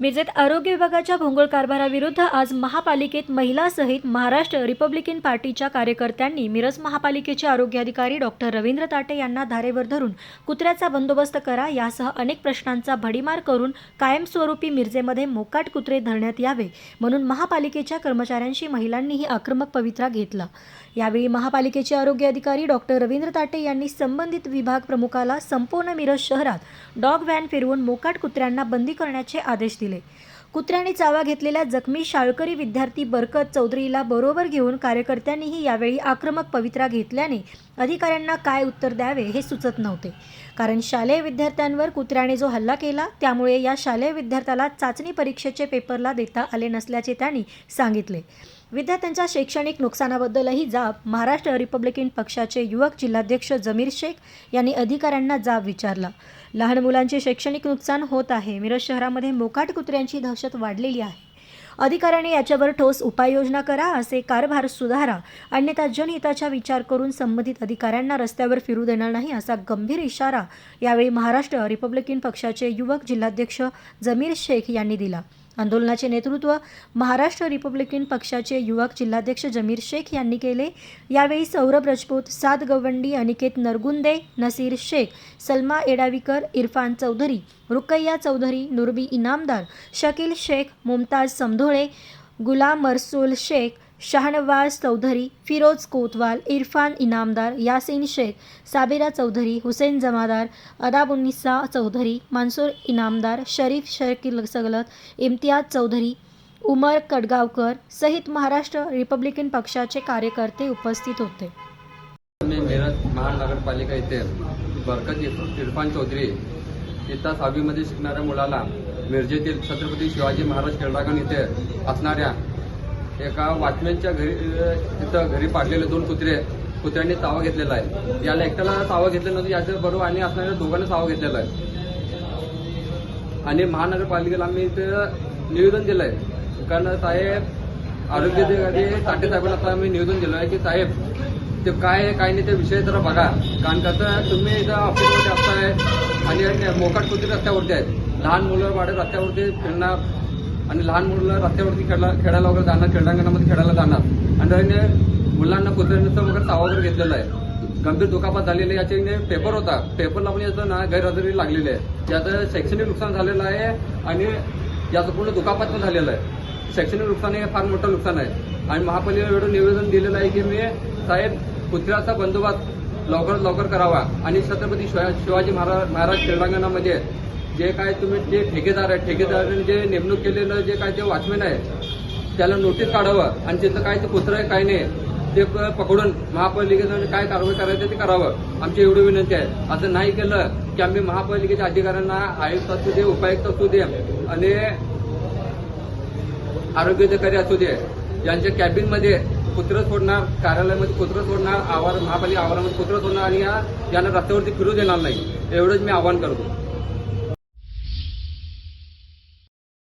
मिरजेत आरोग्य विभागाच्या भोंगळ कारभाराविरुद्ध आज महापालिकेत महिलासहित महाराष्ट्र रिपब्लिकन पार्टीच्या कार्यकर्त्यांनी मिरज महापालिकेचे आरोग्य अधिकारी डॉक्टर रवींद्र ताटे यांना धारेवर धरून कुत्र्याचा बंदोबस्त करा यासह अनेक प्रश्नांचा भडीमार करून कायमस्वरूपी मिरजेमध्ये मोकाट कुत्रे धरण्यात यावे म्हणून महापालिकेच्या कर्मचाऱ्यांशी महिलांनीही आक्रमक पवित्रा घेतला. यावेळी महापालिकेचे आरोग्य अधिकारी डॉक्टर रवींद्र ताटे यांनी संबंधित विभाग प्रमुखाला संपूर्ण मिरज शहरात डॉग व्हॅन फिरवून मोकाट कुत्र्यांना बंदी करण्याचे आदेश दिले. कुत्र्याने चावा घेतलेल्या जखमी शाळकरी विद्यार्थी बरकत चौधरीला बरोबर घेऊन कार्यकर्त्यांनीही यावेळी आक्रमक पवित्रा घेतल्याने अधिकाऱ्यांना काय उत्तर द्यावे हे सुचत नव्हते. कारण शालेय विद्यार्थ्यांवर कुत्र्याने जो हल्ला केला त्यामुळे या शालेय विद्यार्थ्याला चाचणी परीक्षेचे पेपरला देता आले नसल्याचे त्यांनी सांगितले. विद्यार्थ्यांच्या शैक्षणिक नुकसानाबद्दलही जाब महाराष्ट्र रिपब्लिकन पक्षाचे युवक जिल्हाध्यक्ष जमीर शेख यांनी अधिकाऱ्यांना जाब विचारला. लहान मुलांचे शैक्षणिक नुकसान होत आहे. मिरज शहरामध्ये मोकाट कुत्र्यांची दहशत वाढलेली आहे. अधिकाऱ्याने याच्यावर ठोस उपाययोजना करा असे कारभार सुधारा अन्यथा जनहिताचा विचार करून संबंधित अधिकाऱ्यांना रस्त्यावर फिरू देणार नाही असा गंभीर इशारा यावेळी महाराष्ट्र रिपब्लिकन पक्षाचे युवक जिल्हाध्यक्ष जमीर शेख यांनी दिला. आंदोलनाचे नेतृत्व महाराष्ट्र रिपब्लिकन पक्षाचे युवक जिल्हाध्यक्ष जमीर शेख यांनी केले. यावेळी सौरभ राजपूत सात गवंडी अनिकेत नरगुंदे नसीर शेख सलमा एडावीकर इरफान चौधरी रुकैया चौधरी नुरबी इनामदार शकील शेख मुमताज समधोळे गुलाम मरसूल शेख शाहनवाज चौधरी फिरोज कोतवाल इरफान इनामदार यासिन शेख साबिरा चौधरी हुसेन जमादार अदाबुन्निसा चौधरी मनसूर इनामदार शरीफ शकील सगलत इम्तियाज चौधरी उमर कडगावकर सहित महाराष्ट्र रिपब्लिकन पक्षाचे कार्यकर्ते उपस्थित होते. मी मिरज महानगरपालिका येथे बरकत इरफान चौधरी इयत्ता सहावीमध्ये शिकणाऱ्या मुलाला मिरजेतील छत्रपती शिवाजी महाराज क्रीडांगण इथे असणाऱ्या एका वॉचमॅनच्या घरी तिथं घरी पाडलेले दोन कुत्रे कुत्र्यांनी तावा घेतलेला आहे. याला एकट्याला तावा घेतलेला नव्हतं याच्या बरोबर आणि असणाऱ्या दोघांना तावा घेतलेला आहे. आणि महानगरपालिकेला आम्ही इथं निवेदन दिलं आहे कारण साहेब आरोग्य अधिकारी ताटे साहेबांना आता आम्ही निवेदन दिलं आहे की साहेब ते काय आहे काय नाही ते विषय जरा बघा. कारण कसं तुम्ही इथं ऑफिसमध्ये असताय आणि मोकाट कुत्रे रस्त्यावरती आहेत. लहान मुलं वाढत रस्त्यावरती फिरणार आणि लहान मुलं रस्त्यावरती खेळा खेळायला वगैरे जाणार क्रीडांगणामध्ये खेळायला जाणार. आणि त्याने मुलांना कुत्र्यांचं वगैरे तावा वगैरे घेतलेला आहे. गंभीर दुखापत झालेली याचे पेपर होता. पेपरला पण याचं ना गैरहजेरी लागलेली आहे. याचं शैक्षणिक नुकसान झालेलं आहे आणि याचं पूर्ण दुखापत पण झालेलं आहे. शैक्षणिक नुकसान हे फार मोठं नुकसान आहे. आणि महापालिकेकडून एवढं निवेदन दिलेलं आहे की मी साहेब कुत्र्याचा बंदोबस्त लवकरात लवकर करावा. आणि छत्रपती शिवा- शिवाजी महाराज महाराज क्रीडांगणामध्ये जे काय तुम्ही जे ठेकेदार आहे ठेकेदाराने जे नेमणूक केलेलं जे काय ते वॉचमॅन आहे त्याला नोटीस काढावं आणि तिथं काय ते कुत्रं आहे काय नाही ते प- पकडून महापालिकेनं काय कारवाई करायचं ते करावं. आमची एवढी विनंती आहे. असं नाही केलं की आम्ही महापालिकेच्या अधिकाऱ्यांना आयुक्त असू दे उपायुक्त असू दे आणि आरोग्य अधिकारी असू दे यांच्या कॅबिनमध्ये कुत्रं सोडणार कार्यालयामध्ये कुत्रं सोडणार आवार महापालिका आवारामध्ये कुत्रं सोडणार आणि यांना रस्त्यावरती फिरू देणार नाही. एवढंच मी आवाहन करतो.